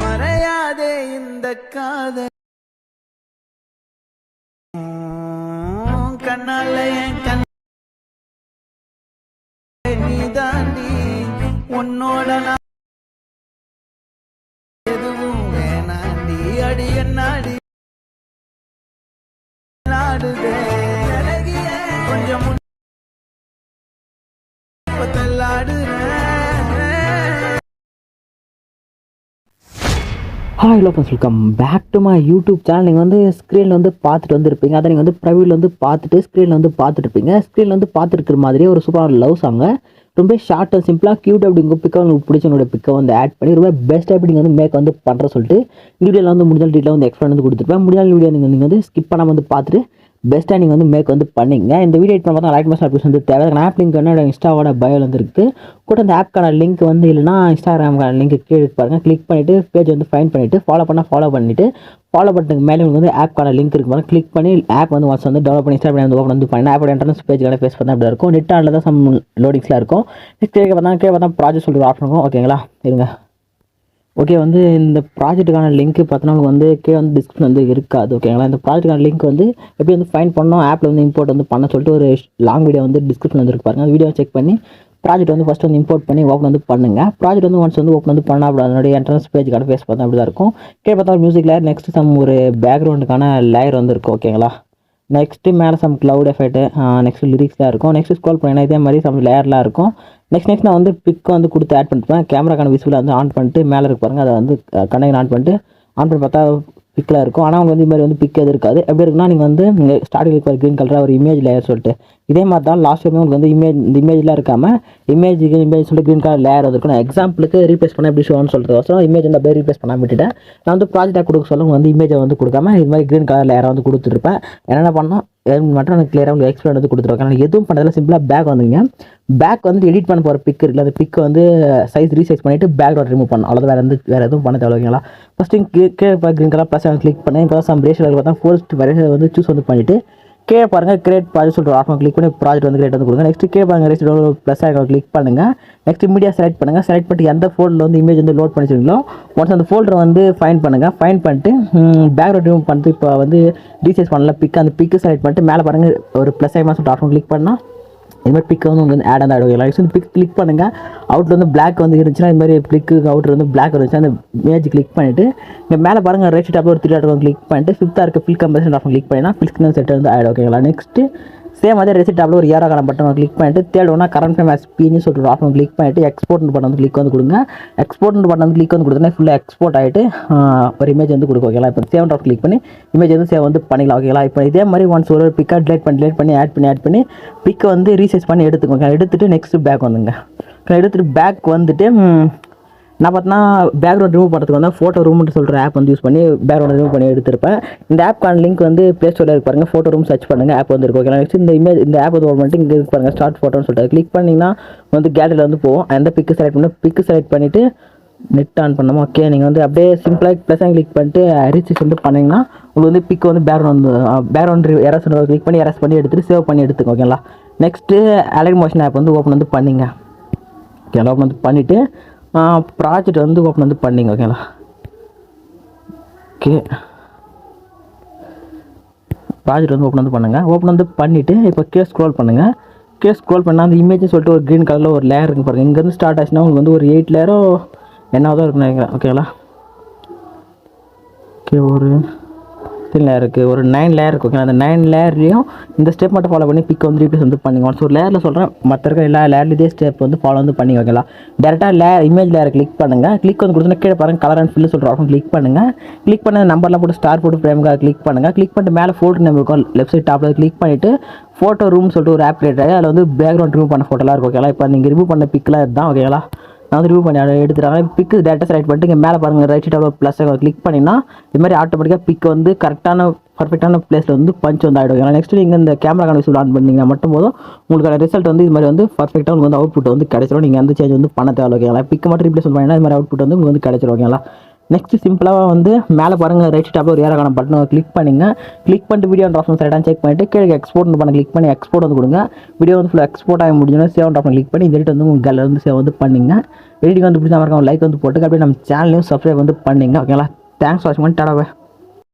மறையாதே இந்த காதல். கண்ணால என் கண் நீ தாண்டி உன்னோட நான் எதுவும் வேணாண்டி. அடி என்னாடி? நாடுதே. Hi hello friends welcome back to my YouTube channel நீங்கள் வந்து ஸ்க்ரீனில் வந்து பார்த்துட்டு வந்துருப்பீங்க. அதை நீங்கள் வந்து ப்ரைவேட்டில் வந்து பார்த்துட்டு ஸ்க்ரீனில் வந்து பார்த்துருப்பீங்க ஸ்க்ரீனில் வந்து பார்த்துருக்கிற மாதிரியே ஒரு சூப்பரான லவ் சாங்க ரொம்ப ஷார்ட் அண்ட் சிம்பிளாக க்யூட் அப்படிங்க பிக்கை உங்களுக்கு பிடிச்ச என்னோட பிக்கை வந்து ஆட் பண்ணி ரொம்ப பெஸ்ட் எப்படி நீங்கள் வந்து மேக் வந்து பண்ணுற சொல்லிட்டு வீடியோவில் வந்து முடிஞ்சால் டீட்டெயில் வந்து எக்ஸ்பிளைன் வந்து கொடுத்துருப்பேன். முடிஞ்சால் வீடியோ நீங்கள் நீங்கள் வந்து ஸ்கிப் பண்ணாமல் வந்து பார்த்துட்டு பெஸ்ட்டாக நீங்கள் வந்து மேக் வந்து பண்ணிங்க. இந்த வீடியோ எடிட் பண்ண பார்த்தா லைக் ஆஃபீஸ் வந்து தேவை. ஆப் லிங்க் வந்து என்னோட இன்ஸ்டாவோட பயோவில் வந்து இருக்குது கூட அந்த ஆப்க்கான லிங்க் வந்து இல்லைனா இன்ஸ்டாகிராம்க்கான லிங்க் கீழே பாருங்கள் கிளிக் பண்ணிவிட்டு பேஜ் வந்து ஃபைன் பண்ணிவிட்டு ஃபாலோ பண்ணால் ஃபாலோ பண்ணிவிட்டு ஃபாலோ பண்ணுறதுக்கு மேலே உங்களுக்கு வந்து ஆப்க்கான லிங்க் இருக்கு பாருங்க. கிளிக் பண்ணி ஆப் வந்து வாட்ஸ் வந்து டெவலப் பண்ணி இன்ஸ்டாகிராம் வந்து ஓப்பன் வந்து பண்ணி ஆப்போட என்ட்ரன்ஸ் பேஜ்க்கான ஃபேஸ் பண்ணால் அப்படி இருக்கும். நெட் ஆனில் தான் சம் லோடிங்ஸ்லாம் இருக்கும். நெக்ஸ்ட் கேட்க பார்த்தா கேட்க பார்த்தா ப்ராஜெக்ட் சொல்லிட்டு ஆப்ஷன் இருக்கும். ஓகேங்களா இருங்க. ஓகே வந்து இந்த ப்ராஜெக்ட்டுக்கான லிங்க் பார்த்தோன்னா வந்து கீழே வந்து டிஸ்கிரிப்ஷன் வந்து இருக்காது ஓகேங்களா இந்த ப்ராஜெக்ட்டுக்கான லிங்க் வந்து எப்படி வந்து ஃபைன் பண்ணோம் ஆப்பில் வந்து இம்போர்ட் வந்து பண்ண சொல்லிட்டு ஒரு லாங் வீடியோ வந்து டிஸ்கிரிப்ஷன் வந்து பாருங்க. அந்த வீடியோ செக் பண்ணி ப்ராஜெக்ட் வந்து ஃபஸ்ட் வந்து இம்போர்ட் பண்ணி ஓப்பன் வந்து பண்ணுங்க. ப்ராஜெக்ட் வந்து ஒன்ஸ் வந்து ஓப்பன் வந்து பண்ணால் அப்படி அதனுடைய என்ட்ரன்ஸ் பேஜுக்கான ஃபேஸ் பார்த்தா அப்படி தான் இருக்கும். கீழே பார்த்தா மியூசிக் லேயர் நெக்ஸ்ட் சம் ஒரு பேக்ரவுண்டுக்கான லேயர் வந்து இருக்கும் ஓகேங்களா நெக்ஸ்ட்டு மேலே சம் க்ளவுட் எஃபெக்ட் நெக்ஸ்ட் லிரிக்ஸ்லாம் இருக்கும். நெக்ஸ்ட் ஸ்க்ரோல் பண்ணிங்கன்னா இதே மாதிரி சம் லேயர்லாம் இருக்கும். நெக்ஸ்ட் நெக்ஸ்ட் நான் வந்து பிக் வந்து கொடுத்து ஆட் பண்ணிப்பேன் கேமராக்கான விசுவலை வந்து ஆன் பண்ணிட்டு மேலே இருக்கு பாருங்க. அதை வந்து கண்ணை ஆன் பண்ணிட்டு ஆன் பண்ணி பார்த்தா பிக்கில் இருக்கும். ஆனால் உங்களுக்கு வந்து இது மாதிரி வந்து பிக் எது இருக்காது. எப்படி இருக்குன்னா நீங்கள் வந்து இங்கே ஸ்டார்டிங் இருக்கிற க்ரீன் கலராக ஒரு இமேஜ் லேயர் சொல்லிட்டு இதே மாதிரி தான் லாஸ்ட் டைம் உங்களுக்கு வந்து இமேஜ் இந்த இமேஜ்லாம் இருக்காமல் இமேஜ் இமேஜ் சொல்லிட்டு க்ரீன் கலர் லேயர் வந்து இருக்கும். நான் எக்ஸாம்பிளுக்கு ரீப்ளேஸ் பண்ண எப்படி ஷோன்னு சொல்கிறது இமேஜ் வந்து அப்படியே ரீப்ளேஸ் பண்ண விட்டுட்டேன். நான் வந்து ப்ராஜெக்டாக கொடுக்க சொல்ல வந்து இமேஜை வந்து கொடுக்காம இது மாதிரி க்ரீன் கலர் லேயரை வந்து கொடுத்துருப்பேன் என்னென்ன பண்ணோம் மட்டும் எனக்கு கிளியராக உங்களுக்கு எக்ஸ்பிளைன் வந்து கொடுத்துருவாங்க. நான் எதுவும் பண்ணதில்ல சிம்பிளாக பேக் வந்துங்க பேக் வந்து எடிட் பண்ண போகிற பிக் இருக்குல்ல அந்த பிக் வந்து சைஸ் ரீசைஸ் பண்ணிவிட்டு பேக்ரவுண்ட் ரிமூவ் பண்ணணும். அவ்வளோதான் வேறு வந்து வேறு எதுவும் பண்ண தேவைங்களா ஃபஸ்ட்டு கீழே க்ரீன் கலர் ப்ளஸ் கிளிக் பண்ணேன். இப்போ சம் ரேஷன் பார்த்தா ஃபோர்ஸ்ட் வரைய வந்து சூஸ் வந்து பண்ணிவிட்டு கீழே பாருங்கள் கிரேட் ப்ராஜெக்ட் சொல்லிட்டு ஆஃப் கிளிக் பண்ணி ப்ராஜெக்ட் வந்து கிரேட் வந்து கொடுங்க. நெக்ஸ்ட் கீழே பாருங்கள் ரெஸ்ட் ப்ளஸ் ஆகிடும் கிளிக் பண்ணுங்கள் நெக்ஸ்ட் மீடியா செலக்ட் பண்ணுங்கள் செலக்ட் பண்ணிட்டு எந்த ஃபோல்டரில் வந்து இமேஜ் வந்து லோட் பண்ணிச்சிருக்கீங்களோ ஒன்ஸ் அந்த ஃபோல்டரை வந்து ஃபைன் பண்ணுங்கள் ஃபைன் பண்ணிட்டு பேக்ரவுண்ட் ரிமூவ் பண்ணிட்டு இப்போ வந்து ரீசைஸ் பண்ணல பிக் அந்த பிக்கு செலக்ட் பண்ணிட்டு மேலே பாருங்கள் ஒரு ப்ளஸ் ஆகிமா சொல்லிட்டு ஆஃப் கிளிக் பண்ணால் இது மாதிரி பிக் வந்து உங்களுக்கு வந்து ஆட் வந்து ஆட் ஆகும் பிக் கிளிக் பண்ணுங்கள் அவுட்டில் வந்து பிளாக் வந்து இருந்துச்சுன்னா இது மாதிரி கிளிக்கு அவுட்ரு வந்து பிளாக் இருந்துச்சு அந்த இமேஜ் கிளிக் பண்ணிவிட்டு இங்கே மேலே பாருங்கள் ரைட் டாப்பில் ஒரு த்ரீ டாட் கிளிக் பண்ணிட்டு ஃபிஃப்த்தாக இருக்க ஃபில் கம்பேஷன் ஆஃப் கிளிக் பண்ணினா ஃபில் ஸ்கிரீன் செட் வந்து ஆட் ஓகேங்களா நெக்ஸ்ட்டு சேம் அதே ரெசிட் டாப்பில் ஒரு ஏரோ காலம் பட்டன் கிளிக் பண்ணிட்டு தேடுவோம்னா கரண்ட் ஃபேம் எஸ்பின்னு சொல்லிட்டு ஆப்ஷன் கிளிக் பண்ணிட்டு எக்ஸ்போர்ட் பட்டன் வந்து கிளிக் வந்து கொடுங்க. எக்ஸ்போர்ட் பட்டன் வந்து கிளிக் வந்து கொடுத்தா ஃபுல்லாக எக்ஸ்போர்ட் ஆகிட்டு ஒரு இமேஜ் வந்து கொடுக்கும் ஓகேங்களா இப்போ சேவ் டாப் கிளிக் பண்ணி இமேஜ் வந்து சேவ் வந்து பண்ணிக்கலாம் ஓகேங்களா இப்போ இதே மாதிரி ஒன்ஸ் ஒரு பிக்கை டிலேட் பண்ணி டிலேட் பண்ணி ஆட் பண்ணி ஆட் பண்ணி பிக்கை வந்து ரீசைஸ் பண்ணி எடுத்துக்கோங்க. எடுத்துகிட்டு நெக்ஸ்ட் பேக் வந்துங்க. எடுத்துகிட்டு பேக் வந்துட்டு நான் பார்த்தீங்கன்னா பேக்ரவுண்ட் ரிமூவ் பண்ணுறதுக்கு வந்து ஃபோட்டோ ரூம்னு சொல்கிற ஆப் வந்து யூஸ் பண்ணி பேக்ரவுண்ட் ரிமூவ் பண்ணி எடுத்திருப்பேன். இந்த ஆப்க்கான லிங்க் வந்து ப்ளே ஸ்டோரில் இருக்கு ஃபோட்டோ ரூம் சர்ச் பண்ணுங்கள் ஆப் வந்துருக்கு ஓகே நெக்ஸ்ட் இந்த இமேஜ் இந்த ஆப் வந்து ஓப்பன் பண்ணிட்டு இங்கே இருக்கு பாருங்க. ஸ்டார்ட் ஃபோட்டோன்னு சொல்லிட்டு. கிளிக் பண்ணிங்கன்னா வந்து கேலரியில் வந்து போவோம் அந்த பிக்கு செலக்ட் பண்ணி பிக்கு செலக்ட் பண்ணிவிட்டு நெட் ஆன் பண்ணோமா ஓகே நீங்கள் வந்து அப்படியே சிம்பிளாக ப்ளஸ் கிளிக் பண்ணிட்டு ரிச்சிஸ் வந்து பண்ணிங்கன்னா உங்களுக்கு வந்து பிக் வந்து பேக்ரவுண்ட் வந்து பேக்ரவுண்ட் எரஸ் கிளிக் பண்ணி எரஸ் பண்ணி எடுத்துகிட்டு சேவ் பண்ணி எடுத்துக்கோ ஓகேங்களா நெக்ஸ்ட்டு அலைட் மோஷன் ஆப் வந்து ஓப்பன் வந்து பண்ணிங்க. ஓகே ஓப்பன் வந்து பண்ணிவிட்டு ப்ராஜெக்ட் வந்து ஓப்பன் வந்து பண்ணிங்க ஓகேங்களா ஓகே ப்ராஜெக்ட் வந்து ஓப்பன் வந்து பண்ணுங்கள் ஓப்பன் வந்து பண்ணிவிட்டு இப்போ கேஸ் ஸ்க்ரோல் பண்ணுங்கள் கேஸ் ஸ்க்ரோல் பண்ணால் அந்த இமேஜ் சொல்லிட்டு ஒரு க்ரீன் கலரில் ஒரு லேயர் இருக்குது பாருங்கள் இங்கேருந்து ஸ்டார்ட் ஆச்சுன்னா உங்களுக்கு வந்து ஒரு எயிட் லேயரோ என்னதான் இருக்குன்னு நினைக்கிறேன் ஓகேங்களா ஓகே ஒரு எத்தனை லேயர் இருக்குது ஒரு நைன் லேயர் இருக்குது ஓகேங்களா அந்த நைன் லேயர்லையும் இந்த ஸ்டெப் மட்டும் ஃபாலோ பண்ணி பிக் வந்து ரீப்ளேஸ் வந்து பண்ணிங்க ஒன்ஸ் ஒரு லேயரில் சொல்கிறேன் மற்ற இருக்க எல்லா லேயர்லேயும் இதே ஸ்டெப் வந்து ஃபாலோ வந்து பண்ணி ஓகேங்களா டேரெக்டாக லேயர் இமேஜ் லேயர் கிளிக் பண்ணுங்கள் கிளிக் வந்து கொடுத்தோன்னா கீழே பாருங்க கலர் அண்ட் ஃபில்லு சொல்கிற ஆப்ஷன் கிளிக் பண்ணுங்கள் கிளிக் பண்ண நம்பர்லாம் போட்டு ஸ்டார் போட்டு ஃப்ரேமுக்காக கிளிக் பண்ணுங்கள் கிளிக் பண்ணிட்டு மேலே ஃபோட்டோ நேம் இருக்கும் லெஃப்ட் சைட் டாப்பில் கிளிக் பண்ணிவிட்டு ஃபோட்டோ ரூம் சொல்லிட்டு ஒரு ஆப் கிரியேட் ஆகி அதில் வந்து பேக்ரவுண்ட் ரிமூவ் பண்ண ஃபோட்டோலாம் இருக்கும் ஓகேங்களா இப்போ நீங்கள் ரிமூவ் பண்ண பிக்லாம் இதுதான் ஓகேங்களா நான் வந்து பண்ணி எடுத்துட்டாங்க. பிக்கு டேட்டா செலக்ட் பண்ணிட்டு இங்கே மேலே பாருங்கள் ரைட் சைட் ப்ளஸ் கிளிக் பண்ணிங்கன்னா இது மாதிரி ஆட்டோமேட்டிக்காக பிக் வந்து கரெக்டான பர்ஃபெக்டான பிளேஸில் வந்து பஞ்ச் வந்து ஆகிடும் ஏன்னா நெக்ஸ்ட் நீங்கள் இந்த கேமரா கனெக்ட் ஆன் பண்ணிங்கன்னா மட்டும் போதும். உங்களுக்கான ரிசல்ட் வந்து இது மாதிரி வந்து பர்ஃபெக்டாக உங்களுக்கு வந்து அவுட்புட் வந்து கிடைச்சிடும் நீங்கள் அந்த சேஞ்ச் வந்து பண்ண தேவை ஓகேங்களா? பிக் மட்டும் ரீப்ளேஸ் பண்ணிங்கன்னா இது மாதிரி அவுட்புட் வந்து உங்களுக்கு வந்து கிடைச்சிரும் ஓகேங்களா? நெக்ஸ்ட் சிம்பிளாக வந்து மேலே பாருங்கள் ரைட் டாப்பில் ஒரு ஏரக்கான பட்டனை கிளிக் பண்ணுங்க. கிளிக் பண்ணிட்டு வீடியோ ஆப்ஷன் சைடாக செக் பண்ணிட்டு கீழே எக்ஸ்போர்ட் பண்ண கிளிக் பண்ணி எக்ஸ்போர்ட் வந்து கொடுங்க. வீடியோ வந்து ஃபுல்லாக எக்ஸ்போர்ட் ஆகி முடிஞ்சோன்னா சேவ் ஆப்ஷன் கிளிக் பண்ணி இந்த வந்து உங்கள் கேலரி வந்து சேவ் வந்து பண்ணிங்க. வீடியோ வந்து பிடிச்சா மறக்காம லைக் வந்து போட்டு அப்படியே நம்ம சேனலையும் சப்ஸ்கிரைப் வந்து பண்ணிங்க. ஓகேங்களா தேங்க்ஸ் வாட்ச் பண்ணி டாடாவே